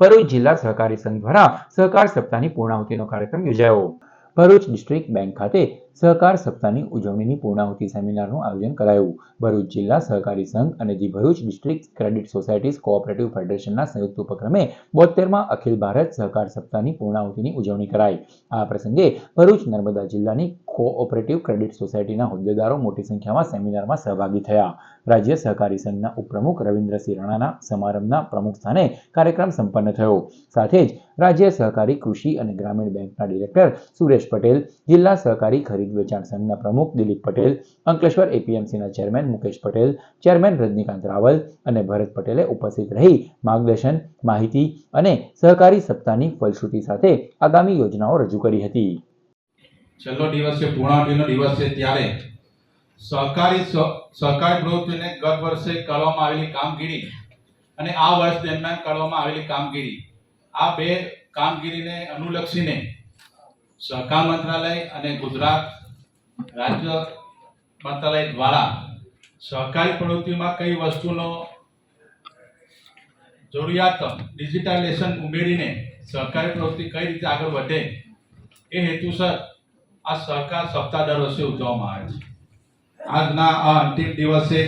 ભરૂચ જિલ્લા સહકારી સંઘ દ્વારા સહકાર સપ્તાહની પૂર્ણાહુતિનો કાર્યક્રમ યોજાયો. ભરૂચ ડિસ્ટ્રિક્ટ બેંક ખાતે સહકાર સપ્તાહની ઉજવણીની પૂર્ણાહુતિ સેમિનારનું આયોજન કરાયું. ભરૂચ જિલ્લા સહકારી સંઘ અને the Bharuch district credit societies cooperative ફેડરેશનના સંયુક્ત ઉપક્રમે બોતેરમાં અખિલ ભારત સહકાર સપ્તાહની પૂર્ણાહુતિની ઉજવણી કરાઈ. આ પ્રસંગે ભરૂચ નર્મદા જિલ્લાની કોઓપરેટિવ ક્રેડિટ સોસાયટીના હોદ્દેદારો મોટી સંખ્યામાં સેમિનારમાં સહભાગી થયા. રાજ્ય સહકારી સંઘના ઉપપ્રમુખ રવિન્દ્રસિંહ રાણાના સમારંભના પ્રમુખ સ્થાને કાર્યક્રમ સંપન્ન થયો. સાથે જ રાજ્ય સહકારી કૃષિ અને ગ્રામીણ બેંકના ડિરેક્ટર સુરેશ પટેલ, જિલ્લા સહકારી ખરીદ વેચાણ સંઘના પ્રમુખ દિલીપ પટેલ, અંકલેશ્વર એપીએમસીના ચેરમેન મુકેશ પટેલ, ચેરમેન રજનીકાંત રાવલ અને ભરત પટેલે ઉપસ્થિત રહી માર્ગદર્શન, માહિતી અને સહકારી સપ્તાહની ફલશ્રુતિ સાથે આગામી યોજનાઓ રજૂ કરી હતી. છેલ્લો દિવસ છે પૂર્ણાવતીનો દિવસ છે, ત્યારે સહકારી સહકારી પ્રવૃત્તિને ગત વર્ષે કરવામાં આવેલી કામગીરી અને આ વર્ષ દરમિયાન કરવામાં આવેલી કામગીરી, આ બે કામગીરીને અનુલક્ષીને સહકાર મંત્રાલય અને ગુજરાત રાજ્ય મંત્રાલય દ્વારા સહકારી પ્રવૃત્તિમાં કઈ વસ્તુનો જરૂરિયાત ડિજિટાઇઝેશન ઉમેરીને સહકારી પ્રવૃત્તિ કઈ રીતે આગળ વધે એ હેતુસર આ સહકાર સપ્તાહ દર વર્ષે ઉજવવામાં આવે છે. આજના આ અંતિમ દિવસે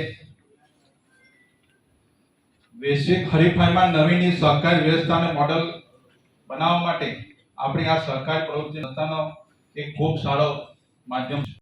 વૈશ્વિક હરીફાઈમાં નવીની સહકારી વ્યવસ્થાને મોડલ બનાવવા માટે આપણી આ સહકારી પ્રવૃત્તિ સંસ્થાનો એક ખૂબ સારો માધ્યમ છે.